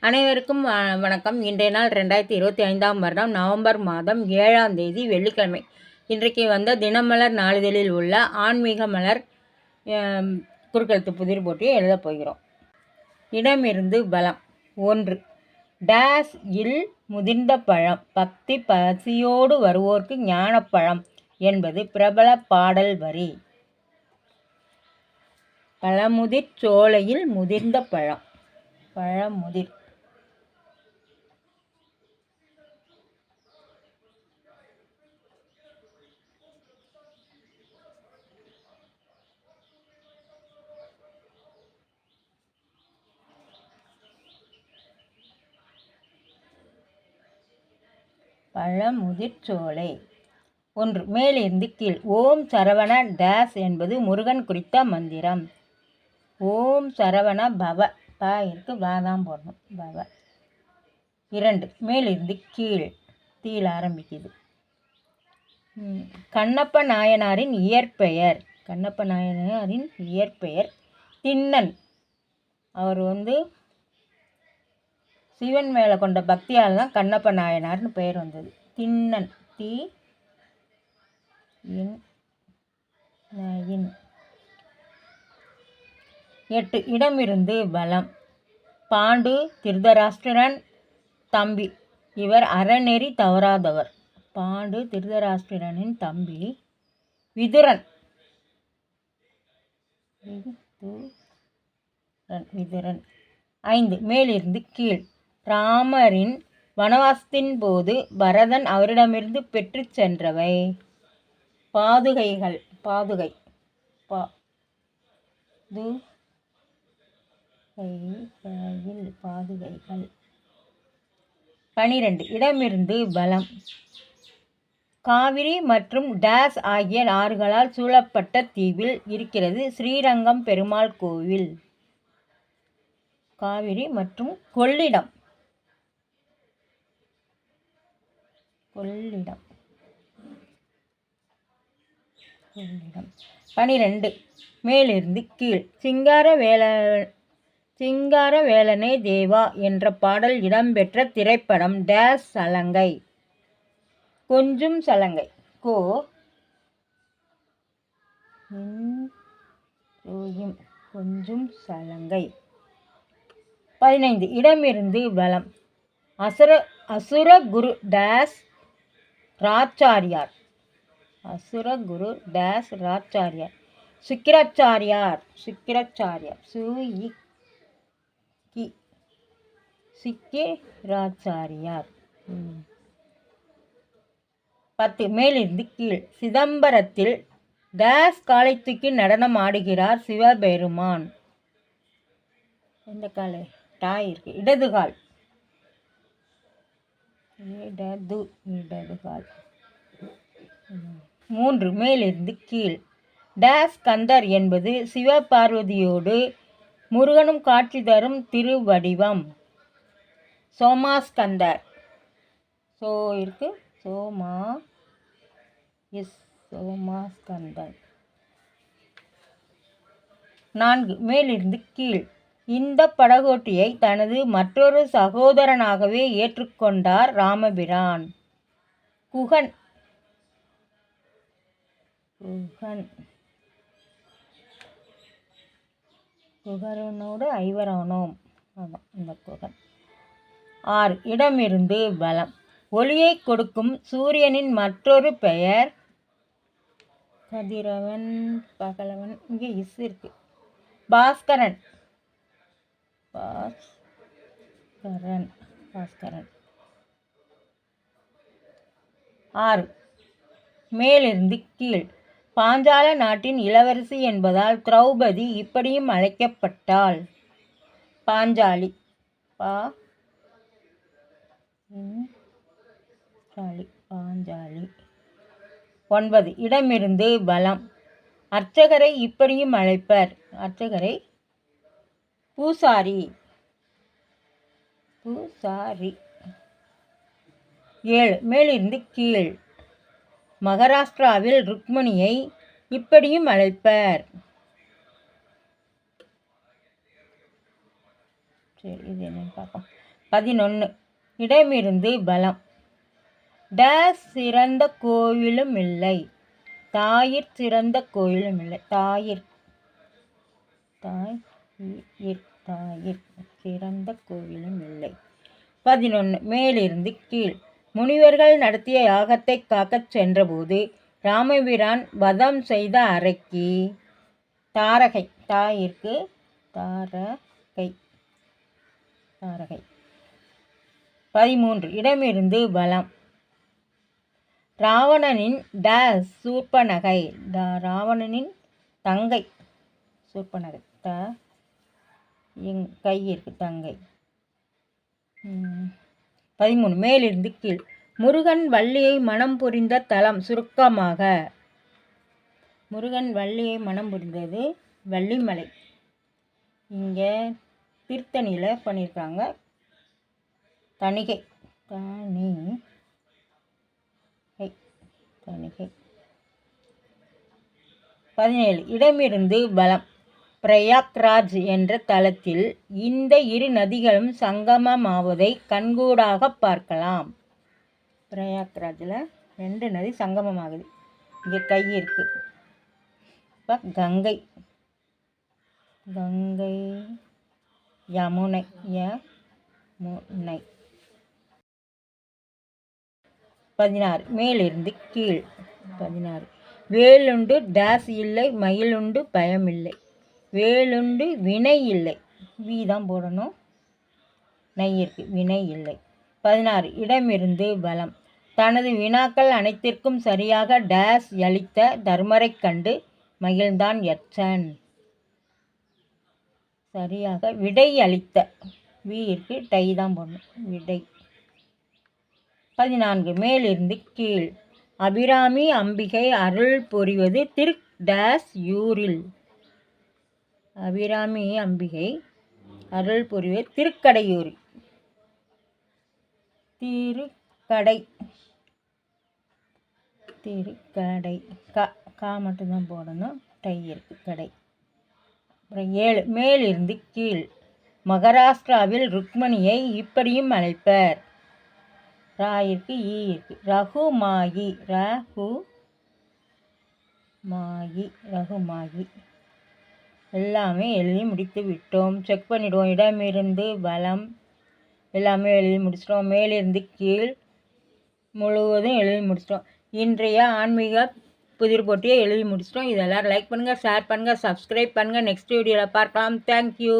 அனைவருக்கும் வ- வணக்கம். இன்றைய நாள் ரெண்டாயிரத்தி இருபத்தி ஐந்தாம் வருடம் நவம்பர் மாதம் ஏழாம் தேதி வெள்ளிக்கிழமை. இன்றைக்கு வந்த தினமலர் நாளிதழில் உள்ள ஆன்மீக மலர் குறுக்கெழுத்து புதிர் போட்டியை எழுதப் போகிறோம். இடமிருந்து பலம். ஒன்று டேஸ் இல் முதிர்ந்த பழம். பக்தி பசியோடு வருவோர்க்கு ஞானப்பழம் என்பது பிரபல பாடல் வரி. பழமுதிர் சோலையில் முதிர்ந்த பழம். பழமுதிர். பழமுதிர்ச்சோலை. ஒன்று மேலிருந்து கீழ். ஓம் சரவண டேஸ் என்பது முருகன் குறித்த மந்திரம். ஓம் சரவண பவ. ப இருக்கு வாதாம் போடணும். பவ. இரண்டு மேலிருந்து கீழ். தீழ ஆரம்பிக்குது. கண்ணப்ப நாயனாரின் இயற்பெயர். கண்ணப்ப நாயனாரின் இயற்பெயர். திண்ணன். அவர் வந்து சிவன் மேலே கொண்ட பக்தியால் தான் கண்ணப்ப நாயனார்னு பெயர் வந்தது. திண்ணன். தி இன் எட்டு. இடமிருந்து பலம் பாண்டு திருதராஷ்டிரன் தம்பி. இவர் அறநெறி தவறாதவர். பாண்டு திருதராஷ்டிரனின் தம்பி. விதுரன். விதுரன். விதுரன். ஐந்து. மேலிருந்து கீழ். ராமரின் வனவாசத்தின் போது பரதன் அவரிடமிருந்து பெற்றுச் சென்றவை. பாதுகைகள் பாதுகை பா து பாதுகைகள். பனிரெண்டு இடமிருந்து பலம். காவிரி மற்றும் டேஸ் ஆகிய ஆறுகளால் சூழப்பட்ட தீவில் இருக்கிறது ஸ்ரீரங்கம் பெருமாள் கோவில். காவிரி மற்றும் கொள்ளிடம். கொள்ளிடம். கொள்ளிடம். பனிரெண்டு. மேலிருந்து கீழ். சிங்கார வேல சிங்கார வேலனே தேவா என்ற பாடல் இடம்பெற்ற திரைப்படம் டேஸ் சலங்கை. கொஞ்சும் சலங்கை. கோ. கொஞ்சம் கொஞ்சும் சலங்கை. பதினைந்து. இடமிருந்து பலம் அசுர அசுர குரு டேஸ் ராச்சாரியார். அசுரகுரு டேஸ் ராச்சாரியார். சுக்கிராச்சாரியார் சுக்கிராச்சாரியார். சு கி சுக்கிராச்சாரியார். பத்து மேலிருந்து கீழ். சிதம்பரத்தில் டேஸ் காலை தூக்கி நடனம் ஆடுகிறார் சிவபெருமான். எந்த காலை டாய் இருக்கு. இடதுகால் இடது இடது கால். மூன்று மேலிருந்து கீழ். டேஸ் கந்தர் என்பது சிவபார்வதியோடு முருகனும் காட்சி தரும் திருவடிவம். சோமாஸ்கந்தர் சோ இருக்கு. சோமா எஸ் சோமாஸ்கந்தர் நான்கு மேலிருந்து கீழ். இந்த படகோட்டியை தனது மற்றொரு சகோதரனாகவே ஏற்றுக்கொண்டார் ராமபிரான். குகன். குகன். குகரனோடு ஐவரானோம். இந்த குகன். ஆறு. இடமிருந்து பலம். ஒளியை கொடுக்கும் சூரியனின் மற்றொரு பெயர் கதிரவன் பகலவன். இங்கே இஸ் இருக்கு. பாஸ்கரன். பாஸ்கரன். பாஸ்கரன். ஆறு. மேலிருந்து கீழ். பாஞ்சால நாட்டின் இளவரசி என்பதால் திரௌபதி இப்படியும் அழைக்கப்பட்டாள். பாஞ்சாலி. பா. பாஞ்சாலி. ஒன்பது. இடமிருந்து பலம் அர்ச்சகரை இப்படியும் அழைப்பர். அர்ச்சகரை பூசாரி. பூசாரி. ஏழு. மேலிருந்து கீழ். மகாராஷ்டிராவில் ருக்மணியை இப்படியும் அழைப்பர். சரி இது என்னன்னு பார்ப்போம். பதினொன்று இடமிருந்து பலம். டேஸ் சிறந்த கோயிலும் இல்லை. தாயிற் சிறந்த கோயிலும் இல்லை. தாயிற். தாய் தாயிற் சிறந்த கோவிலும் இல்லை. பதினொன்று மேலிருந்து கீழ். முனிவர்கள் நடத்திய யாகத்தை காக்கச் சென்றபோது ராமபிரான் வதம் செய்த அறைக்கு தாரகை தாயிற்கு தாரகை தாரகை. பதிமூன்று இடமிருந்து பலம் ராவணனின் டேஸ் சூர்பனகை த- ராவணனின் தங்கை சூர்பனகை த எங் கை இருக்கு தங்கை. பதிமூணு. மேலிருந்து கீழ். முருகன் வள்ளியை மனம் புரிந்த தலம் சுருக்கமாக. முருகன் வள்ளியை மனம் புரிந்தது வள்ளிமலை. இங்கே திருத்தணியில் பண்ணியிருக்காங்க தணிகை. தனி தணிகை. பதினேழு. இடமிருந்து பலம் பிரயாக்ராஜ் என்ற தலத்தில் இந்த இரு நதிகளும் சங்கமமாவதை கண்கூடாக பார்க்கலாம். பிரயாக்ராஜில் ரெண்டு நதி சங்கமமாகுது. இங்கே கை இருக்குது இப்போ கங்கை. கங்கை யமுனை யமுனை. பதினாறு மேலிருந்து கீழ். பதினாறு. வேலுண்டு டேஸ் இல்லை மயிலுண்டு பயமில்லை. வேலுண்டு வினை இல்லை. வி தான் போடணும். நை இருக்கு. வினை இல்லை. பதினாறு. இடமிருந்து பலம். தனது வினாக்கள் அனைத்திற்கும் சரியாக டேஸ் அளித்த தர்மரைக் கண்டு மகிழ்ந்தான் எச்சன் சரியாக விடை அளித்த. வி இருக்கு. டை தான் போடணும். விடை. பதினான்கு. மேலிருந்து கீழ். அபிராமி அம்பிகை அருள் பொறிவது திரு டேஸ் யூரில். அபிராமி அம்பிகை அருள் புரிவர் திருக்கடையூர். திருக்கடை. திருக்கடை. கா கா மட்டும்தான் போடணும். டை இருக்கு கடை. அப்புறம் ஏழு மேலிருந்து கீழ். மகாராஷ்டிராவில் ருக்மணியை இப்படியும் அழைப்பர். ரா இருக்கு ஈ இருக்கு. ரகு மாயி ரகு மாயி ரகு மாயி எல்லாமே எழுதி முடித்து விட்டோம். செக் பண்ணிவிடுவோம் இடமிருந்து பலம் எல்லாமே எழுதி முடிச்சிட்டோம். மேலிருந்து கீழ் முழுவதும் எழுதி முடிச்சிட்டோம். இன்றைய ஆன்மீக புதிர் போட்டியை எழுதி முடிச்சிட்டோம். இதெல்லாம் லைக் பண்ணுங்கள் ஷேர் பண்ணுங்கள் சப்ஸ்கிரைப் பண்ணுங்கள் நெக்ஸ்ட் வீடியோவில் பார்க்கலாம். தேங்க்யூ